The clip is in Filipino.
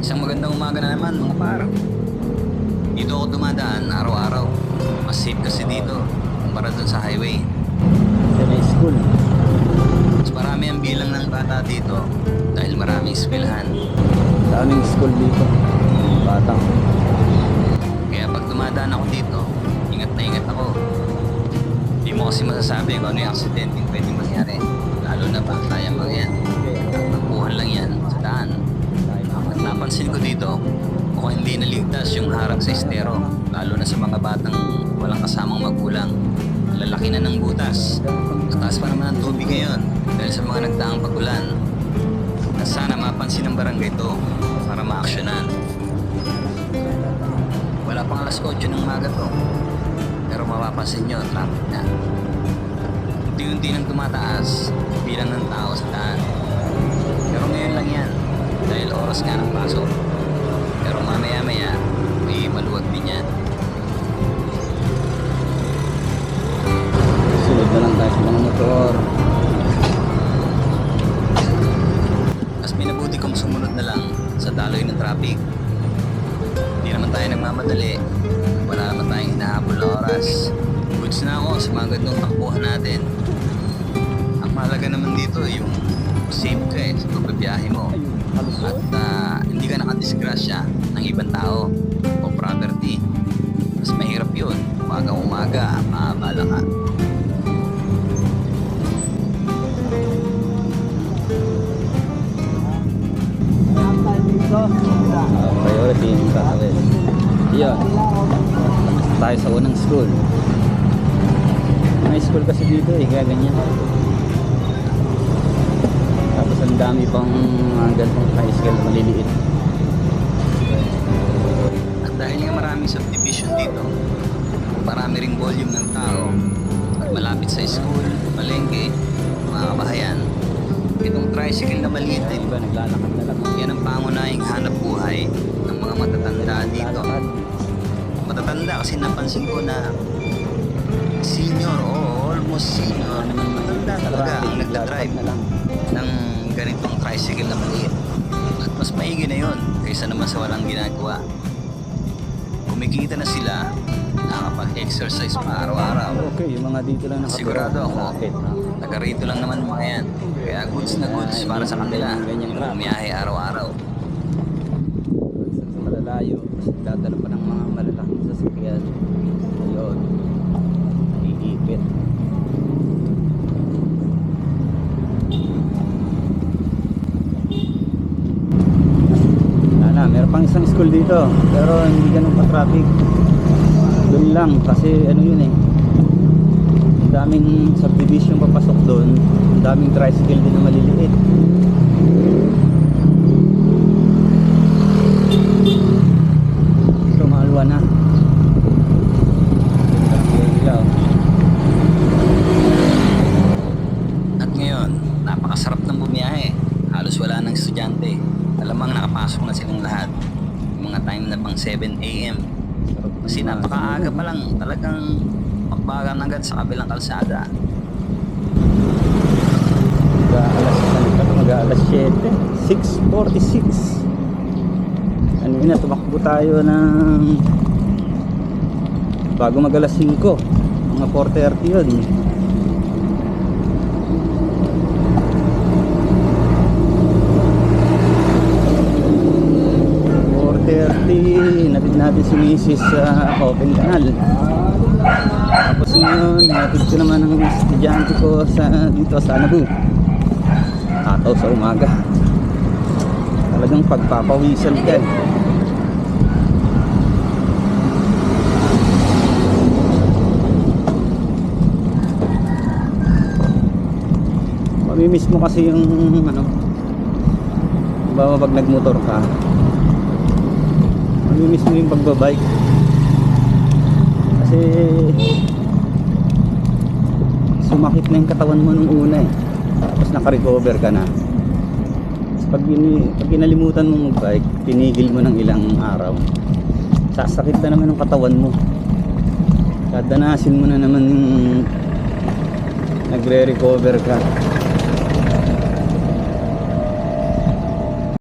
Isang magandang umaga na naman mga par. Dito ako dumadaan araw-araw. Mas safe kasi dito kumpara dun sa highway. Sa may school. Mas marami ang bilang ng bata dito dahil maraming eskwelahan. Daming school dito. Batang. Kaya pag dumadaan ako dito, ingat na ingat ako. Hindi mo kasi masasabi kung ano yung aksidente yung pwedeng mangyari. Lalo na pag tayang mga yan. Naligtas yung harang sa estero. Lalo na sa mga batang walang kasamang magulang. Lalaki na ng butas. Mataas pa naman ang tubig ngayon dahil sa mga nagdaang pagulan. At sana mapansin ng barangay ito para maaksyonan. Wala pang alas 8 ng maga to. Pero mapapansin nyo, traffic na. Unti-unti nang tumataas bilang ng tao sa daan. Pero ngayon lang yan, dahil oras nga ng pasok. Sa daloy ng traffic. Hindi naman tayo nagmamadali. Wala naman tayong hinahabol na oras. Goods na ako sa mga ganitong takbuhan natin. Ang mahalaga naman dito yung safe ka eh sa pagbibiyahe mo. At ah, hindi ka nakadisgrasya ng ibang tao o property. Uh, priority yung tatawid. Yun. Tayo sa unang school. May school kasi dito eh, kaya ganyan. Tapos ang dami pang uh, ganitong high school maliliit. At dahil nga maraming subdivision dito, marami ring volume ng tao at malapit sa school, palengke, mga kabahayan, itong tricycle na maliit din, Iba naglalakad na lang. yan ang pangunahing hanap buhay ng mga matatanda dito. Matatanda kasi napansin ko na senior o almost senior, matanda talaga ang nagdadrive na lang. ng ganitong tricycle na maliit. At mas maigi na yun kaysa naman sa walang ginagawa. Kumikita na sila, nakakapag-exercise pa araw-araw. Okay, yung mga dito lang nakatira. Sigurado ako, Malapit, no? taga rito lang naman mga yan. Kaya goods na goods para sa kanila. Bumiyahe araw-araw. Sa malalayo, dadala pa ng mga malalaking sasakyan. Ayun. Iipit. Wala na, meron pang isang school dito. Pero hindi ganun pa traffic. Doon lang, kasi ano yun eh. Daming subdivision papasok doon. Ang daming tricycle din na maliliit. Ito na. At ngayon, napakasarap ng bumiyahe. Halos wala ng estudyante. Alamang nakapasok na silang lahat. Mga time na pang 7 a.m. Kasi napakaaga pa lang. Talagang magbagan agad sa kabilang kalsada. Mag-aalas ano, mag-aalas 7. 6.46. Ano yun na, tumakbo tayo ng bago mag alas 5. Mga 4.30 yun. Mrs. sa Open Canal. Tapos ngayon, natid ko naman ang estudyante ko sa dito sa Anabu. Tataw sa umaga. Talagang pagpapawisan ka. eh. Mamimiss mo kasi yung ano, bawa pag nagmotor ka, mamimiss mo yung pagbabike. Kasi sumakit na yung katawan mo nung una eh. Tapos naka-recover ka na. Pag, ini, pag inalimutan mo mag-bike, tinigil mo ng ilang araw. Sasakit na naman ang katawan mo. Dadanasin mo na naman yung nagre-recover ka.